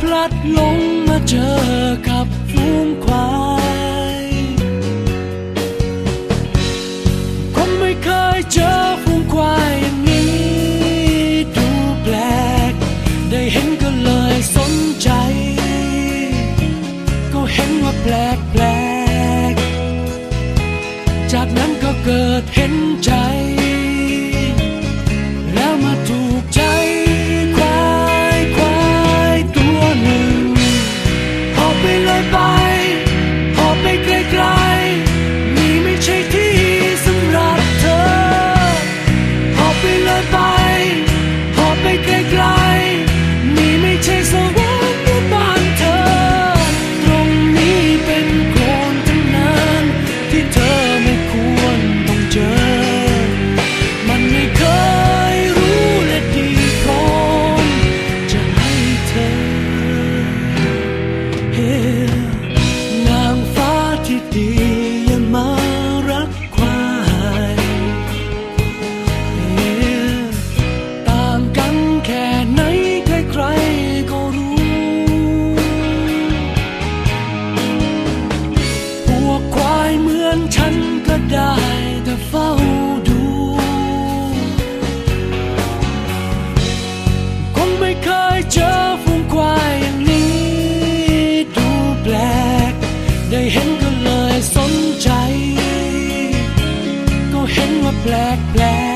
พลัดหลงมาเจอกับฝูงควาย black, black.